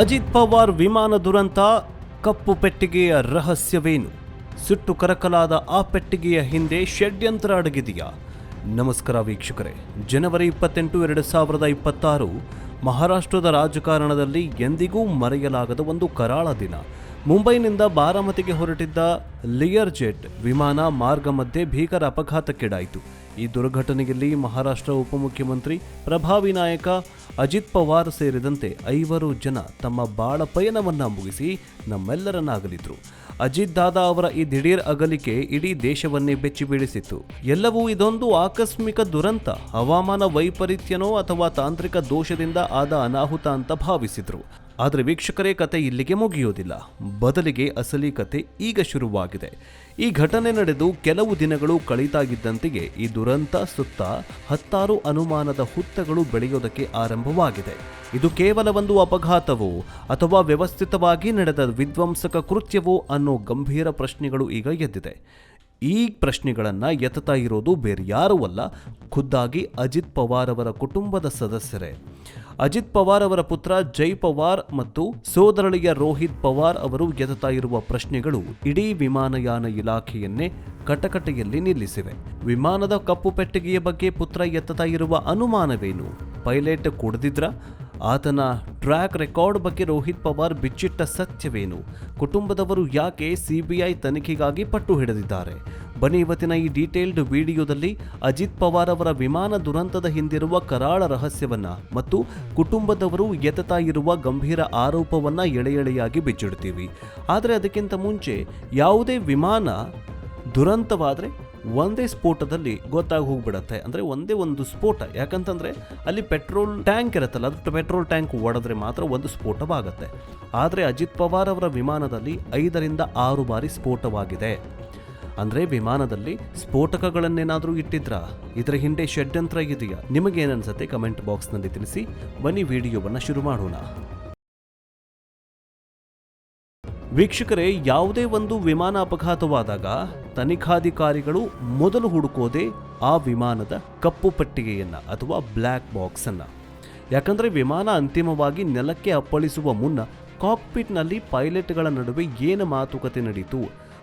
ಅಜಿತ್ ಪವಾರ್ ವಿಮಾನ ದುರಂತ, ಕಪ್ಪು ಪೆಟ್ಟಿಗೆಯ ರಹಸ್ಯವೇನು? ಸುಟ್ಟು ಕರಕಲಾದ ಆ ಪೆಟ್ಟಿಗೆಯ ಹಿಂದೆ ಷಡ್ಯಂತ್ರ ಅಡಗಿದೆಯಾ? ನಮಸ್ಕಾರ ವೀಕ್ಷಕರೇ, ಜನವರಿ ಇಪ್ಪತ್ತೆಂಟು, ಎರಡು ಸಾವಿರದ ಇಪ್ಪತ್ತಾರು, ಮಹಾರಾಷ್ಟ್ರದ ರಾಜಕಾರಣದಲ್ಲಿ ಎಂದಿಗೂ ಮರೆಯಲಾಗದ ಒಂದು ಕರಾಳ ದಿನ. ಮುಂಬೈನಿಂದ ಬಾರಾಮತಿಗೆ ಹೊರಟಿದ್ದ ಲಿಯರ್ ಜೆಟ್ ವಿಮಾನ ಮಾರ್ಗ ಮಧ್ಯೆ ಭೀಕರ ಅಪಘಾತಕ್ಕೀಡಾಯಿತು. ಈ ದುರ್ಘಟನೆಯಲ್ಲಿ ಮಹಾರಾಷ್ಟ್ರ ಉಪಮುಖ್ಯಮಂತ್ರಿ, ಪ್ರಭಾವಿ ನಾಯಕ ಅಜಿತ್ ಪವಾರ್ ಸೇರಿದಂತೆ ಐವರು ಜನ ತಮ್ಮ ಬಾಳ ಪಯಣವನ್ನು ಮುಗಿಸಿ ನಮ್ಮೆಲ್ಲರನ್ನಾಗಲಿದ್ರು. ಅಜಿತ್ ದಾದಾ ಅವರ ಈ ದಿಢೀರ್ ಅಗಲಿಕೆ ಇಡೀ ದೇಶವನ್ನೇ ಬೆಚ್ಚಿ ಬೀಳಿಸಿತ್ತು. ಎಲ್ಲವೂ ಇದೊಂದು ಆಕಸ್ಮಿಕ ದುರಂತ, ಹವಾಮಾನ ವೈಪರೀತ್ಯನೋ ಅಥವಾ ತಾಂತ್ರಿಕ ದೋಷದಿಂದ ಆದ ಅನಾಹುತ ಅಂತ ಭಾವಿಸಿದ್ರು. ಆದರೆ ವೀಕ್ಷಕರೇ ಕತೆ ಇಲ್ಲಿಗೆ ಮುಗಿಯೋದಿಲ್ಲ. ಬದಲಿಗೆ ಅಸಲಿ ಕತೆ ಈಗ ಶುರುವಾಗಿದೆ. ಈ ಘಟನೆ ನಡೆದು ಕೆಲವು ದಿನಗಳು ಕಳೀತಾಗಿದ್ದಂತೆಯೇ ಈ ದುರಂತ ಸುತ್ತ ಹತ್ತಾರು ಅನುಮಾನದ ಹುತ್ತಗಳು ಬೆಳೆಯೋದಕ್ಕೆ ಆರಂಭವಾಗಿದೆ. ಇದು ಕೇವಲ ಒಂದು ಅಪಘಾತವೋ ಅಥವಾ ವ್ಯವಸ್ಥಿತವಾಗಿ ನಡೆದ ವಿಧ್ವಂಸಕ ಕೃತ್ಯವೋ ಅನ್ನೋ ಗಂಭೀರ ಪ್ರಶ್ನೆಗಳು ಈಗ ಎದ್ದಿದೆ. ಈ ಪ್ರಶ್ನೆಗಳನ್ನು ಎತ್ತುತ್ತಾ ಇರೋದು ಬೇರೆ ಯಾರೂ ಅಲ್ಲ, ಖುದ್ದಾಗಿ ಅಜಿತ್ ಪವಾರ್ ಅವರ ಕುಟುಂಬದ ಸದಸ್ಯರೇ. ಅಜಿತ್ ಪವಾರ್ ಅವರ ಪುತ್ರ ಜೈ ಪವಾರ್ ಮತ್ತು ಸೋದರಳಿಯ ರೋಹಿತ್ ಪವಾರ್ ಅವರು ಎತ್ತುತ್ತಾ ಇರುವ ಪ್ರಶ್ನೆಗಳು ಇಡೀ ವಿಮಾನಯಾನ ಇಲಾಖೆಯನ್ನೇ ಕಟಕಟೆಯಲ್ಲಿ ನಿಲ್ಲಿಸಿವೆ. ವಿಮಾನದ ಕಪ್ಪು ಪೆಟ್ಟಿಗೆಯ ಬಗ್ಗೆ ಪುತ್ರ ಎತ್ತತಾ ಇರುವ ಅನುಮಾನವೇನು? ಪೈಲಟ್ ಕುಡಿದಿದ್ರ? ಆತನ ಟ್ರ್ಯಾಕ್ ರೆಕಾರ್ಡ್ ಬಗ್ಗೆ ರೋಹಿತ್ ಪವಾರ್ ಬಿಚ್ಚಿಟ್ಟ ಸತ್ಯವೇನು? ಕುಟುಂಬದವರು ಯಾಕೆ ಸಿಬಿಐ ತನಿಖೆಗಾಗಿ ಪಟ್ಟು ಹಿಡಿದಿದ್ದಾರೆ? ಬನ್ನಿ ಇವತ್ತಿನ ಈ ಡೀಟೇಲ್ಡ್ ವಿಡಿಯೋದಲ್ಲಿ ಅಜಿತ್ ಪವಾರ್ ಅವರ ವಿಮಾನ ದುರಂತದ ಹಿಂದಿರುವ ಕರಾಳ ರಹಸ್ಯವನ್ನ ಮತ್ತು ಕುಟುಂಬದವರು ಎತ್ತತಾ ಇರುವ ಗಂಭೀರ ಆರೋಪವನ್ನ ಎಳೆ ಎಳೆಯಾಗಿ ಬಿಚ್ಚಿಡ್ತೀವಿ. ಆದರೆ ಅದಕ್ಕಿಂತ ಮುಂಚೆ ಯಾವುದೇ ವಿಮಾನ ದುರಂತವಾದರೆ ಒಂದೇ ಸ್ಫೋಟದಲ್ಲಿ ಗೊತ್ತಾಗಿ ಹೋಗ್ಬಿಡತ್ತೆ. ಅಂದರೆ ಒಂದೇ ಒಂದು ಸ್ಫೋಟ. ಯಾಕಂತಂದರೆ ಅಲ್ಲಿ ಪೆಟ್ರೋಲ್ ಟ್ಯಾಂಕ್ ಇರುತ್ತಲ್ಲ, ಅದು ಪೆಟ್ರೋಲ್ ಟ್ಯಾಂಕ್ ಒಡೆದ್ರೆ ಮಾತ್ರ ಒಂದು ಸ್ಫೋಟವಾಗುತ್ತೆ. ಆದರೆ ಅಜಿತ್ ಪವಾರ್ ಅವರ ವಿಮಾನದಲ್ಲಿ ಐದರಿಂದ ಆರು ಬಾರಿ ಸ್ಫೋಟವಾಗಿದೆ. ಅಂದರೆ ವಿಮಾನದಲ್ಲಿ ಸ್ಫೋಟಕಗಳನ್ನೇನಾದರೂ ಇಟ್ಟಿದ್ರ? ಇದರ ಹಿಂದೆ ಷಡ್ಯಂತ್ರ ಇದೆಯಾ? ನಿಮಗೇನನ್ಸುತ್ತೆ ಕಮೆಂಟ್ ಬಾಕ್ಸ್ನಲ್ಲಿ ತಿಳಿಸಿ. ಬನ್ನಿ ವಿಡಿಯೋವನ್ನು ಶುರು ಮಾಡೋಣ. ವೀಕ್ಷಕರೇ, ಯಾವುದೇ ಒಂದು ವಿಮಾನ ಅಪಘಾತವಾದಾಗ ತನಿಖಾಧಿಕಾರಿಗಳು ಮೊದಲು ಹುಡುಕೋದೆ ಆ ವಿಮಾನದ ಕಪ್ಪು ಪಟ್ಟಿಗೆಯನ್ನು ಅಥವಾ ಬ್ಲ್ಯಾಕ್ ಬಾಕ್ಸ್ ಯಾಕಂದರೆ ಯಾಕಂದ್ರೆ ವಿಮಾನ ಅಂತಿಮವಾಗಿ ನೆಲಕ್ಕೆ ಅಪ್ಪಳಿಸುವ ಮುನ್ನ ಕಾಕ್ಪಿಟ್ನಲ್ಲಿ ಪೈಲಟ್ಗಳ ನಡುವೆ ಏನು ಮಾತುಕತೆ ನಡೀತು?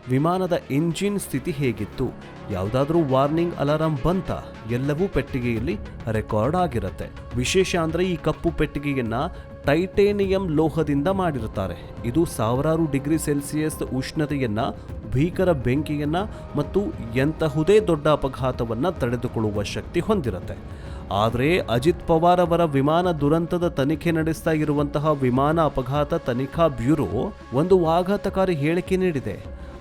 ವಿಮಾನದ ಇಂಜಿನ್ ಸ್ಥಿತಿ ಹೇಗಿತ್ತು? ಯಾವುದಾದ್ರೂ ವಾರ್ನಿಂಗ್ ಅಲಾರಾಂ ಬಂತ? ಎಲ್ಲವೂ ಪೆಟ್ಟಿಗೆಯಲ್ಲಿ ರೆಕಾರ್ಡ್ ಆಗಿರುತ್ತೆ. ವಿಶೇಷ ಅಂದರೆ ಈ ಕಪ್ಪು ಪೆಟ್ಟಿಗೆಯನ್ನ ಟೈಟೇನಿಯಂ ಲೋಹದಿಂದ ಮಾಡಿರುತ್ತಾರೆ. ಇದು ಸಾವಿರಾರು ಡಿಗ್ರಿ ಸೆಲ್ಸಿಯಸ್ ಉಷ್ಣತೆಯನ್ನ, ಭೀಕರ ಬೆಂಕಿಯನ್ನ ಮತ್ತು ಎಂತಹುದೇ ದೊಡ್ಡ ಅಪಘಾತವನ್ನು ತಡೆದುಕೊಳ್ಳುವ ಶಕ್ತಿ ಹೊಂದಿರುತ್ತೆ. ಆದರೆ ಅಜಿತ್ ಪವಾರ್ ಅವರ ವಿಮಾನ ದುರಂತದ ತನಿಖೆ ನಡೆಸ್ತಾ ಇರುವಂತಹ ವಿಮಾನ ಅಪಘಾತ ತನಿಖಾ ಬ್ಯೂರೋ ಒಂದು ಆಘಾತಕಾರಿ ಹೇಳಿಕೆ ನೀಡಿದೆ.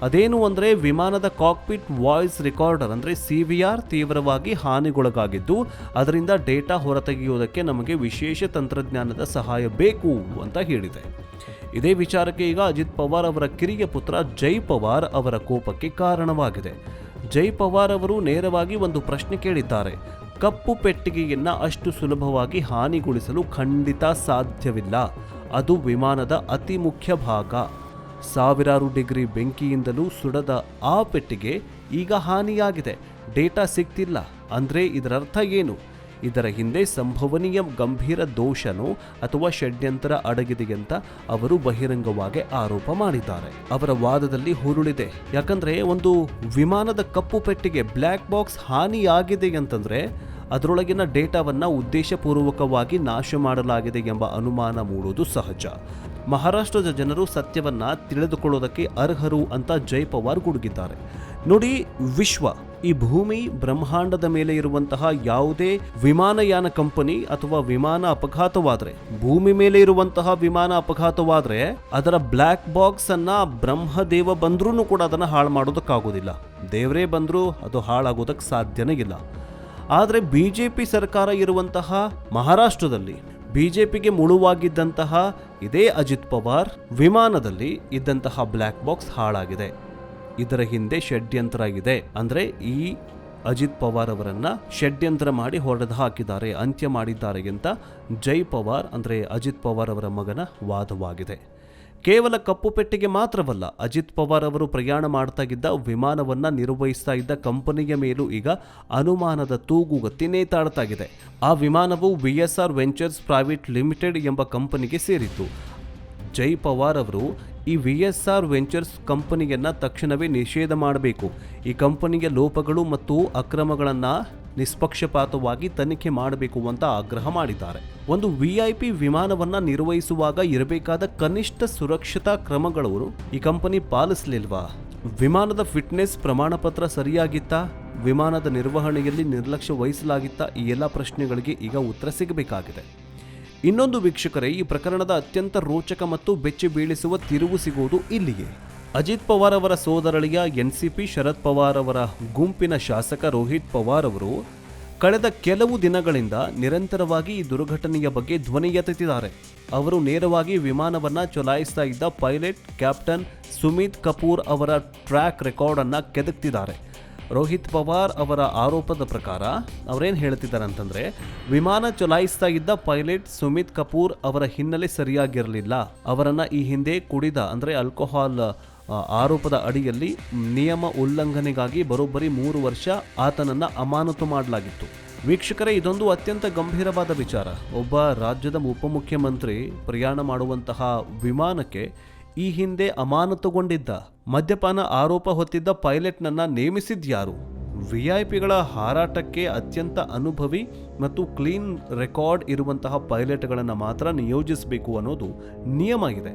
ಅದೇನು ಅಂದರೆ ವಿಮಾನದ ಕಾಕ್ಪಿಟ್ ವಾಯ್ಸ್ ರೆಕಾರ್ಡರ್ ಅಂದರೆ ಸಿ ವಿ ಆರ್ ತೀವ್ರವಾಗಿ ಹಾನಿಗೊಳಗಾಗಿದ್ದು, ಅದರಿಂದ ಡೇಟಾ ಹೊರತೆಗೆಯುವುದಕ್ಕೆ ನಮಗೆ ವಿಶೇಷ ತಂತ್ರಜ್ಞಾನದ ಸಹಾಯ ಬೇಕು ಅಂತ ಹೇಳಿದೆ. ಇದೇ ವಿಚಾರಕ್ಕೆ ಈಗ ಅಜಿತ್ ಪವಾರ್ ಅವರ ಕಿರಿಯ ಪುತ್ರ ಜೈ ಪವಾರ್ ಅವರ ಕೋಪಕ್ಕೆ ಕಾರಣವಾಗಿದೆ. ಜೈ ಪವಾರ್ ಅವರು ನೇರವಾಗಿ ಒಂದು ಪ್ರಶ್ನೆ ಕೇಳಿದ್ದಾರೆ. ಕಪ್ಪು ಪೆಟ್ಟಿಗೆಯನ್ನು ಅಷ್ಟು ಸುಲಭವಾಗಿ ಹಾನಿಗೊಳಿಸಲು ಖಂಡಿತ ಸಾಧ್ಯವಿಲ್ಲ. ಅದು ವಿಮಾನದ ಅತಿ ಮುಖ್ಯ ಭಾಗ. ಸಾವಿರಾರು ಡಿಗ್ರಿ ಬೆಂಕಿಯಿಂದಲೂ ಸುಡದ ಆ ಪೆಟ್ಟಿಗೆ ಈಗ ಹಾನಿಯಾಗಿದೆ. ಡೇಟಾ ಸಿಗ್ತಿಲ್ಲ. ಅಂದರೆ ಇದರರ್ಥ ಏನು? ಇದರ ಹಿಂದೆ ಸಂಭವನೀಯ ಗಂಭೀರ ದೋಷನೋ ಅಥವಾ ಷಡ್ಯಂತರ ಅಡಗಿದೆ ಅಂತ ಅವರು ಬಹಿರಂಗವಾಗಿ ಆರೋಪ ಮಾಡಿದ್ದಾರೆ. ಅವರ ವಾದದಲ್ಲಿ ಹುರುಳಿದೆ. ಯಾಕಂದ್ರೆ ಒಂದು ವಿಮಾನದ ಕಪ್ಪು ಪೆಟ್ಟಿಗೆ ಬ್ಲ್ಯಾಕ್ ಬಾಕ್ಸ್ ಹಾನಿಯಾಗಿದೆ ಅಂತಂದ್ರೆ ಅದರೊಳಗಿನ ಡೇಟಾವನ್ನ ಉದ್ದೇಶಪೂರ್ವಕವಾಗಿ ನಾಶ ಮಾಡಲಾಗಿದೆ ಎಂಬ ಅನುಮಾನ ಮೂಡುವುದು ಸಹಜ. ಮಹಾರಾಷ್ಟ್ರದ ಜನರು ಸತ್ಯವನ್ನ ತಿಳಿದುಕೊಳ್ಳೋದಕ್ಕೆ ಅರ್ಹರು ಅಂತ ಜೈ ಪವಾರ್ ಗುಡುಗಿದ್ದಾರೆ. ನೋಡಿ, ವಿಶ್ವ, ಈ ಭೂಮಿ ಬ್ರಹ್ಮಾಂಡದ ಮೇಲೆ ಇರುವಂತಹ ಯಾವುದೇ ವಿಮಾನಯಾನ ಕಂಪನಿ ಅಥವಾ ವಿಮಾನ ಅಪಘಾತವಾದರೆ, ಭೂಮಿ ಮೇಲೆ ಇರುವಂತಹ ವಿಮಾನ ಅಪಘಾತವಾದರೆ, ಅದರ ಬ್ಲ್ಯಾಕ್ ಬಾಕ್ಸ್ ಅನ್ನ ಬ್ರಹ್ಮದೇವ ಬಂದ್ರೂ ಕೂಡ ಅದನ್ನ ಹಾಳು ಮಾಡೋದಕ್ಕಾಗೋದಿಲ್ಲ. ದೇವರೇ ಬಂದರೂ ಅದು ಹಾಳಾಗೋದಕ್ಕೆ ಸಾಧ್ಯನೇ ಇಲ್ಲ. ಆದರೆ ಬಿ ಜೆ ಪಿ ಸರ್ಕಾರ ಇರುವಂತಹ ಮಹಾರಾಷ್ಟ್ರದಲ್ಲಿ ಬಿಜೆಪಿಗೆ ಮುಳುವಾಗಿದ್ದಂತಹ ಇದೇ ಅಜಿತ್ ಪವಾರ್ ವಿಮಾನದಲ್ಲಿ ಇದ್ದಂತಹ ಬ್ಲ್ಯಾಕ್ ಬಾಕ್ಸ್ ಹಾಳಾಗಿದೆ. ಇದರ ಹಿಂದೆ ಷಡ್ಯಂತ್ರ ಇದೆ ಅಂದ್ರೆ ಈ ಅಜಿತ್ ಪವಾರ್ ಅವರನ್ನ ಷಡ್ಯಂತ್ರ ಮಾಡಿ ಹೊಡೆದು ಹಾಕಿದ್ದಾರೆ, ಅಂತ್ಯ ಮಾಡಿದ್ದಾರೆ ಅಂತ ಜೈ ಪವಾರ್, ಅಂದ್ರೆ ಅಜಿತ್ ಪವಾರ್ ಅವರ ಮಗನ ವಾದವಾಗಿದೆ. ಕೇವಲ ಕಪ್ಪು ಪೆಟ್ಟಿಗೆ ಮಾತ್ರವಲ್ಲ, ಅಜಿತ್ ಪವಾರ್ ಅವರು ಪ್ರಯಾಣ ಮಾಡ್ತಾ ಇದ್ದ ವಿಮಾನವನ್ನ ನಿರ್ವಹಿಸ್ತಾ ಇದ್ದ ಕಂಪನಿಯ ಮೇಲೂ ಈಗ ಅನುಮಾನದ ತೂಗುಗತ್ತಿ ನೇತಾಡ್ತಾಗಿದೆ ಆ ವಿಮಾನವು V S R ventures private limited ಎಂಬ ಕಂಪನಿಗೆ ಸೇರಿತ್ತು. ಜೈ ಪವಾರ್ ಅವರು ಈ ವಿ ಎಸ್ ಆರ್ ವೆಂಚರ್ಸ್ ಕಂಪನಿಯನ್ನು ತಕ್ಷಣವೇ ನಿಷೇಧ ಮಾಡಬೇಕು. ಈ ಕಂಪನಿಯ ಲೋಪಗಳು ಮತ್ತು ಅಕ್ರಮಗಳನ್ನು ನಿಷ್ಪಕ್ಷಪಾತವಾಗಿ ತನಿಖೆ ಮಾಡಬೇಕು ಅಂತ ಆಗ್ರಹ ಮಾಡಿದ್ದಾರೆ. ಒಂದು ವಿಐಪಿ ವಿಮಾನವನ್ನು ನಿರ್ವಹಿಸುವಾಗ ಇರಬೇಕಾದ ಕನಿಷ್ಠ ಸುರಕ್ಷತಾ ಕ್ರಮಗಳವರು ಈ ಕಂಪನಿ ಪಾಲಿಸಲಿಲ್ವಾ? ವಿಮಾನದ ಫಿಟ್ನೆಸ್ ಪ್ರಮಾಣ ಪತ್ರ ಸರಿಯಾಗಿತ್ತಾ? ವಿಮಾನದ ನಿರ್ವಹಣೆಯಲ್ಲಿ ನಿರ್ಲಕ್ಷ್ಯ ವಹಿಸಲಾಗಿತ್ತಾ? ಈ ಎಲ್ಲ ಪ್ರಶ್ನೆಗಳಿಗೆ ಈಗ ಉತ್ತರ ಸಿಗಬೇಕಾಗಿದೆ. ಇನ್ನೊಂದು ವೀಕ್ಷಕರೇ, ಈ ಪ್ರಕರಣದ ಅತ್ಯಂತ ರೋಚಕ ಮತ್ತು ಬೆಚ್ಚಿ ಬೀಳಿಸುವ ತಿರುವು ಸಿಗುವುದು ಇಲ್ಲಿಗೆ. ಅಜಿತ್ ಪವಾರ್ ಅವರ ಸೋದರಳಿಯ ಎನ್ಸಿಪಿ ಶರದ್ ಪವಾರ್ ಅವರ ಗುಂಪಿನ ಶಾಸಕ ರೋಹಿತ್ ಪವಾರ್ ಅವರು ಕಳೆದ ಕೆಲವು ದಿನಗಳಿಂದ ನಿರಂತರವಾಗಿ ಈ ದುರ್ಘಟನೆಯ ಬಗ್ಗೆ ಧ್ವನಿ ಎತ್ತಿದ್ದಾರೆ ಅವರು ನೇರವಾಗಿ ವಿಮಾನವನ್ನು ಚಲಾಯಿಸ್ತಾ ಇದ್ದ ಪೈಲಟ್ ಕ್ಯಾಪ್ಟನ್ ಸುಮಿತ್ ಕಪೂರ್ ಅವರ ಟ್ರ್ಯಾಕ್ ರೆಕಾರ್ಡನ್ನು ಕೆದಕ್ತಿದ್ದಾರೆ. ರೋಹಿತ್ ಪವಾರ್ ಅವರ ಆರೋಪದ ಪ್ರಕಾರ ಅವರೇನು ಹೇಳ್ತಿದ್ದಾರೆ ಅಂತಂದರೆ ವಿಮಾನ ಚಲಾಯಿಸ್ತಾ ಇದ್ದ ಪೈಲಟ್ ಸುಮಿತ್ ಕಪೂರ್ ಅವರ ಹಿನ್ನೆಲೆ ಸರಿಯಾಗಿರಲಿಲ್ಲ. ಅವರನ್ನು ಈ ಹಿಂದೆ ಕುಡಿದ, ಅಂದರೆ ಆಲ್ಕೋಹಾಲ್ ಆರೋಪದ ಅಡಿಯಲ್ಲಿ ನಿಯಮ ಉಲ್ಲಂಘನೆಗಾಗಿ ಬರೋಬ್ಬರಿ ಮೂರು ವರ್ಷ ಆತನನ್ನು ಅಮಾನತು ಮಾಡಲಾಗಿತ್ತು. ವೀಕ್ಷಕರೇ, ಇದೊಂದು ಅತ್ಯಂತ ಗಂಭೀರವಾದ ವಿಚಾರ. ಒಬ್ಬ ರಾಜ್ಯದ ಉಪಮುಖ್ಯಮಂತ್ರಿ ಪ್ರಯಾಣ ಮಾಡುವಂತಹ ವಿಮಾನಕ್ಕೆ ಈ ಹಿಂದೆ ಅಮಾನತುಗೊಂಡಿದ್ದ, ಮದ್ಯಪಾನ ಆರೋಪ ಹೊತ್ತಿದ್ದ ಪೈಲಟ್ನನ್ನ ನೇಮಿಸಿದ್ಯಾರು? ವಿಐಪಿಗಳ ಹಾರಾಟಕ್ಕೆ ಅತ್ಯಂತ ಅನುಭವಿ ಮತ್ತು ಕ್ಲೀನ್ ರೆಕಾರ್ಡ್ ಇರುವಂತಹ ಪೈಲಟ್ಗಳನ್ನು ಮಾತ್ರ ನಿಯೋಜಿಸಬೇಕು ಅನ್ನೋದು ನಿಯಮ ಇದೆ.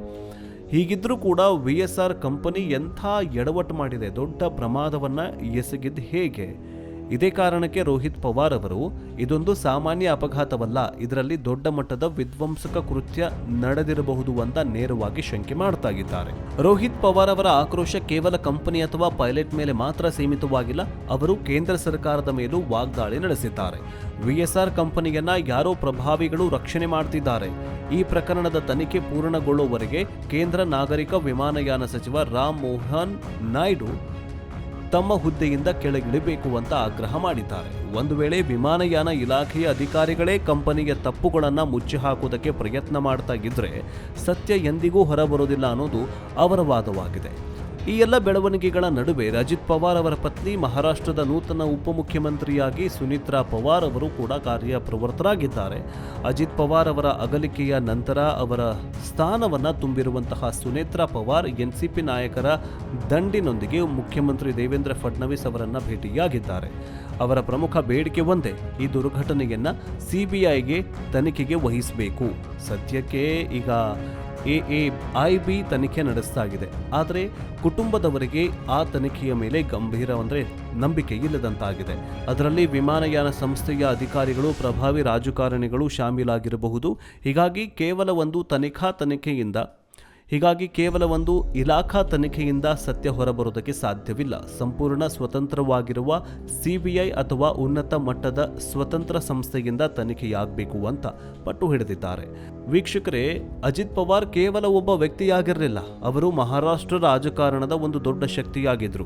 ಹೀಗಿದ್ರೂ ಕೂಡ ವಿ ಎಸ್ ಆರ್ ಕಂಪನಿ ಎಂಥ ಎಡವಟ್ಟು ಮಾಡಿದೆ, ದೊಡ್ಡ ಪ್ರಮಾದವನ್ನು ಎಸಗಿದ್ದು ಹೇಗೆ? ಇದೇ ಕಾರಣಕ್ಕೆ ರೋಹಿತ್ ಪವಾರ್ ಅವರು, ಇದೊಂದು ಸಾಮಾನ್ಯ ಅಪಘಾತವಲ್ಲ, ಇದರಲ್ಲಿ ದೊಡ್ಡ ಮಟ್ಟದ ವಿಧ್ವಂಸಕ ಕೃತ್ಯ ನಡೆದಿರಬಹುದು ಅಂತ ನೇರವಾಗಿ ಶಂಕೆ ಮಾಡ್ತಾ ಇದ್ದಾರೆ ರೋಹಿತ್ ಪವಾರ್ ಅವರ ಆಕ್ರೋಶ ಕೇವಲ ಕಂಪನಿ ಅಥವಾ ಪೈಲಟ್ ಮೇಲೆ ಮಾತ್ರ ಸೀಮಿತವಾಗಿಲ್ಲ, ಅವರು ಕೇಂದ್ರ ಸರ್ಕಾರದ ಮೇಲೂ ವಾಗ್ದಾಳಿ ನಡೆಸಿದ್ದಾರೆ. ವಿಎಸ್ಆರ್ ಕಂಪನಿಯನ್ನ ಯಾರೋ ಪ್ರಭಾವಿಗಳು ರಕ್ಷಣೆ ಮಾಡ್ತಿದ್ದಾರೆ. ಈ ಪ್ರಕರಣದ ತನಿಖೆ ಪೂರ್ಣಗೊಳ್ಳುವವರೆಗೆ ಕೇಂದ್ರ ನಾಗರಿಕ ವಿಮಾನಯಾನ ಸಚಿವ ರಾಮ್ ಮೋಹನ್ ನಾಯ್ಡು ತಮ್ಮ ಹುದ್ದೆಯಿಂದ ಕೆಳಗಿಳಿಬೇಕು ಅಂತ ಆಗ್ರಹ ಮಾಡಿದ್ದಾರೆ. ಒಂದು ವೇಳೆ ವಿಮಾನಯಾನ ಇಲಾಖೆಯ ಅಧಿಕಾರಿಗಳೇ ಕಂಪನಿಗೆ ತಪ್ಪುಗಳನ್ನು ಮುಚ್ಚಿ ಹಾಕುವುದಕ್ಕೆ ಪ್ರಯತ್ನ ಮಾಡ್ತಾ ಇದ್ರೆ ಸತ್ಯ ಎಂದಿಗೂ ಹೊರಬರುವುದಿಲ್ಲ ಅನ್ನೋದು ಅವರ ವಾದವಾಗಿದೆ. ಈ ಎಲ್ಲ ಬೆಳವಣಿಗೆಗಳ ನಡುವೆ ಅಜಿತ್ ಪವಾರ್ ಅವರ ಪತ್ನಿ, ಮಹಾರಾಷ್ಟ್ರದ ನೂತನ ಉಪಮುಖ್ಯಮಂತ್ರಿಯಾಗಿ ಸುನಿತ್ರಾ ಪವಾರ್ ಅವರು ಕೂಡ ಕಾರ್ಯಪ್ರವೃತ್ತರಾಗಿದ್ದಾರೆ. ಅಜಿತ್ ಪವಾರ್ ಅವರ ಅಗಲಿಕೆಯ ನಂತರ ಅವರ ಸ್ಥಾನವನ್ನು ತುಂಬಿರುವಂತಹ ಸುನೇತ್ರಾ ಪವಾರ್ ಎನ್ಸಿಪಿ ನಾಯಕರ ದಂಡಿನೊಂದಿಗೆ ಮುಖ್ಯಮಂತ್ರಿ ದೇವೇಂದ್ರ ಫಡ್ನವೀಸ್ ಅವರನ್ನು ಭೇಟಿಯಾಗಿದ್ದಾರೆ. ಅವರ ಪ್ರಮುಖ ಬೇಡಿಕೆ ಒಂದೇ, ಈ ದುರ್ಘಟನೆಯನ್ನು ಸಿಬಿಐಗೆ ತನಿಖೆಗೆ ವಹಿಸಬೇಕು. ಸದ್ಯಕ್ಕೆ ಈಗ ಎ ಐ ಬಿ ತನಿಖೆ ನಡೆಸ್ತಾ ಆದರೆ ಕುಟುಂಬದವರಿಗೆ ಆ ತನಿಖೆಯ ಮೇಲೆ ಗಂಭೀರ ಅಂದರೆ ನಂಬಿಕೆ ಇಲ್ಲದಂತಾಗಿದೆ. ಅದರಲ್ಲಿ ವಿಮಾನಯಾನ ಸಂಸ್ಥೆಯ ಅಧಿಕಾರಿಗಳು, ಪ್ರಭಾವಿ ರಾಜಕಾರಣಿಗಳು ಶಾಮೀಲಾಗಿರಬಹುದು. ಹೀಗಾಗಿ ಕೇವಲ ಒಂದು ತನಿಖಾ ತನಿಖೆಯಿಂದ ಹೀಗಾಗಿ ಕೇವಲ ಒಂದು ಇಲಾಖಾ ತನಿಖೆಯಿಂದ ಸತ್ಯ ಹೊರಬರುವುದಕ್ಕೆ ಸಾಧ್ಯವಿಲ್ಲ. ಸಂಪೂರ್ಣ ಸ್ವತಂತ್ರವಾಗಿರುವ ಸಿಬಿಐ ಅಥವಾ ಉನ್ನತ ಮಟ್ಟದ ಸ್ವತಂತ್ರ ಸಂಸ್ಥೆಯಿಂದ ತನಿಖೆಯಾಗಬೇಕು ಅಂತ ಪಟ್ಟು ಹಿಡಿದಿದ್ದಾರೆ. ವೀಕ್ಷಕರೇ, ಅಜಿತ್ ಪವಾರ್ ಕೇವಲ ಒಬ್ಬ ವ್ಯಕ್ತಿಯಾಗಿರಲಿಲ್ಲ. ಅವರು ಮಹಾರಾಷ್ಟ್ರ ರಾಜಕಾರಣದ ಒಂದು ದೊಡ್ಡ ಶಕ್ತಿಯಾಗಿದ್ದರು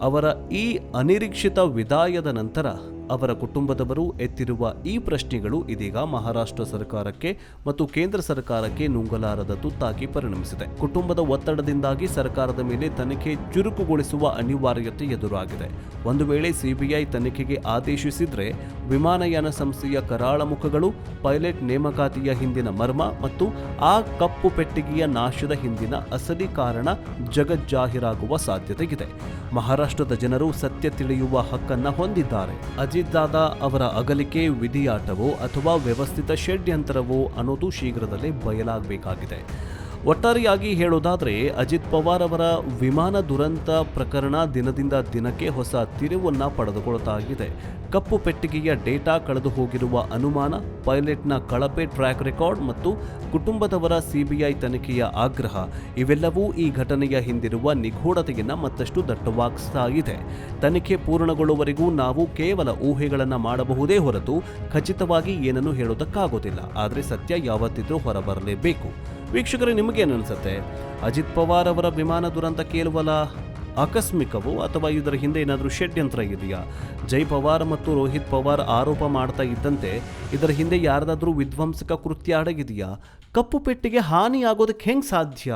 ಅವರ ಈ ಅನಿರೀಕ್ಷಿತ ವಿದಾಯದ ನಂತರ ಅವರ ಕುಟುಂಬದವರು ಎತ್ತಿರುವ ಈ ಪ್ರಶ್ನೆಗಳು ಇದೀಗ ಮಹಾರಾಷ್ಟ್ರ ಸರ್ಕಾರಕ್ಕೆ ಮತ್ತು ಕೇಂದ್ರ ಸರ್ಕಾರಕ್ಕೆ ನುಂಗಲಾರದ ತುತ್ತಾಗಿ ಪರಿಣಮಿಸಿದೆ. ಕುಟುಂಬದ ಒತ್ತಡದಿಂದಾಗಿ ಸರ್ಕಾರದ ಮೇಲೆ ತನಿಖೆ ಚುರುಕುಗೊಳಿಸುವ ಅನಿವಾರ್ಯತೆ ಎದುರಾಗಿದೆ. ಒಂದು ವೇಳೆ ಸಿಬಿಐ ತನಿಖೆಗೆ ಆದೇಶಿಸಿದ್ರೆ ವಿಮಾನಯಾನ ಸಂಸ್ಥೆಯ ಕರಾಳ ಮುಖಗಳು, ಪೈಲಟ್ ನೇಮಕಾತಿಯ ಹಿಂದಿನ ಮರ್ಮ ಮತ್ತು ಆ ಕಪ್ಪು ಪೆಟ್ಟಿಗೆಯ ನಾಶದ ಹಿಂದಿನ ಅಸಲಿ ಕಾರಣ ಜಗಜ್ಜಾಹೀರಾಗುವ ಸಾಧ್ಯತೆ ಇದೆ ಮಹಾರಾಷ್ಟ್ರದ ಜನರು ಸತ್ಯ ತಿಳಿಯುವ ಹಕ್ಕನ್ನ ಹೊಂದಿದ್ದಾರೆ. ದಾದಾ ಅವರ ಅಗಲಿಕೆ ವಿಧಿಯಾಟವೋ ಅಥವಾ ವ್ಯವಸ್ಥಿತ ಷಡ್ಯಂತ್ರವೋ ಅನ್ನೋದು ಶೀಘ್ರದಲ್ಲೇ ಬಯಲಾಗಬೇಕಾಗಿದೆ. ಒಟ್ಟಾರೆಯಾಗಿ ಹೇಳೋದಾದರೆ, ಅಜಿತ್ ಪವಾರ್ ಅವರ ವಿಮಾನ ದುರಂತ ಪ್ರಕರಣ ದಿನದಿಂದ ದಿನಕ್ಕೆ ಹೊಸ ತಿರುವನ್ನು ಪಡೆದುಕೊಳ್ತಾ ಇದೆ ಕಪ್ಪು ಪೆಟ್ಟಿಗೆಯ ಡೇಟಾ ಕಳೆದು ಹೋಗಿರುವ ಅನುಮಾನ, ಪೈಲಟ್ನ ಕಳಪೆ ಟ್ರ್ಯಾಕ್ ರೆಕಾರ್ಡ್ ಮತ್ತು ಕುಟುಂಬದವರ ಸಿಬಿಐ ತನಿಖೆಯ ಆಗ್ರಹ, ಇವೆಲ್ಲವೂ ಈ ಘಟನೆಯ ಹಿಂದಿರುವ ನಿಗೂಢತೆಯನ್ನು ಮತ್ತಷ್ಟು ದಟ್ಟವಾಗಿಸ್ತಾ ಇದೆ ತನಿಖೆ ಪೂರ್ಣಗೊಳ್ಳುವವರೆಗೂ ನಾವು ಕೇವಲ ಊಹೆಗಳನ್ನು ಮಾಡಬಹುದೇ ಹೊರತು ಖಚಿತವಾಗಿ ಏನನ್ನು ಹೇಳೋದಕ್ಕಾಗೋದಿಲ್ಲ. ಆದರೆ ಸತ್ಯ ಯಾವತ್ತಿದ್ರೂ ಹೊರಬರಲೇಬೇಕು. ವೀಕ್ಷಕರೇ ನಿಮಗೇನು ಅನಿಸುತ್ತೆ ಅಜಿತ್ ಪವಾರ್ ಅವರ ವಿಮಾನ ದುರಂತ ಕೇಳುವಲ ಆಕಸ್ಮಿಕವೋ ಅಥವಾ ಇದರ ಹಿಂದೆ ಏನಾದರೂ ಷಡ್ಯಂತ್ರ ಇದೆಯಾ? ಜೈ ಪವಾರ್ ಮತ್ತು ರೋಹಿತ್ ಪವಾರ್ ಆರೋಪ ಮಾಡ್ತಾ ಇದ್ದಂತೆ ಇದರ ಹಿಂದೆ ಯಾರದಾದರೂ ವಿಧ್ವಂಸಕ ಕೃತ್ಯ ಅಡಗಿದೆಯಾ? ಕಪ್ಪು ಪೆಟ್ಟಿಗೆ ಹಾನಿಯಾಗೋದಕ್ಕೆ ಹೆಂಗೆ ಸಾಧ್ಯ?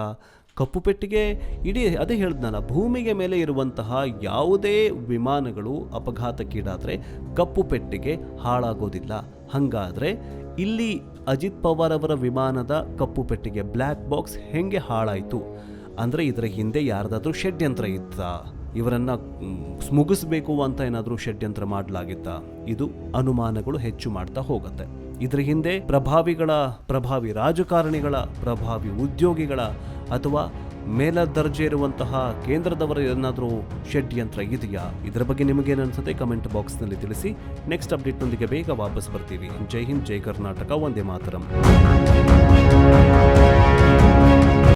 ಕಪ್ಪು ಪೆಟ್ಟಿಗೆ ಇಡೀ, ಅದೇ ಹೇಳಿದ್ನಲ್ಲ ಭೂಮಿಗೆ ಮೇಲೆ ಇರುವಂತಹ ಯಾವುದೇ ವಿಮಾನಗಳು ಅಪಘಾತಕ್ಕೀಡಾದರೆ ಕಪ್ಪು ಪೆಟ್ಟಿಗೆ ಹಾಳಾಗೋದಿಲ್ಲ. ಹಾಗಾದರೆ ಇಲ್ಲಿ ಅಜಿತ್ ಪವಾರ್ ಅವರ ವಿಮಾನದ ಕಪ್ಪು ಪೆಟ್ಟಿಗೆ ಬ್ಲ್ಯಾಕ್ ಬಾಕ್ಸ್ ಹೆಂಗೆ ಹಾಳಾಯಿತು? ಅಂದರೆ ಇದರ ಹಿಂದೆ ಯಾರ್ದಾದ್ರೂ ಷಡ್ಯಂತ್ರ ಇತ್ತಾ? ಇವರನ್ನ ಮುಗಿಸ್ಬೇಕು ಅಂತ ಏನಾದರೂ ಷಡ್ಯಂತ್ರ ಮಾಡಲಾಗಿತ್ತ? ಇದು ಅನುಮಾನಗಳು ಹೆಚ್ಚು ಮಾಡ್ತಾ ಹೋಗುತ್ತೆ. ಇದರ ಹಿಂದೆ ಪ್ರಭಾವಿಗಳ, ಪ್ರಭಾವಿ ರಾಜಕಾರಣಿಗಳ, ಪ್ರಭಾವಿ ಉದ್ಯೋಗಿಗಳ ಅಥವಾ ಮೇಲ ದರ್ಜೆ ಇರುವಂತಹ ಕೇಂದ್ರದವರ ಏನಾದರೂ ಷಡ್ಯಂತ್ರ ಇದೆಯಾ? ಇದರ ಬಗ್ಗೆ ನಿಮಗೇನು ಅನ್ಸುತ್ತೆ, ಕಮೆಂಟ್ ಬಾಕ್ಸ್ನಲ್ಲಿ ತಿಳಿಸಿ. ನೆಕ್ಸ್ಟ್ ಅಪ್ಡೇಟ್ನೊಂದಿಗೆ ಬೇಗ ವಾಪಸ್ ಬರ್ತೀವಿ. ಜೈ ಹಿಂದ್, ಜೈ ಕರ್ನಾಟಕ ಒಂದೇ ಮಾತರಂ.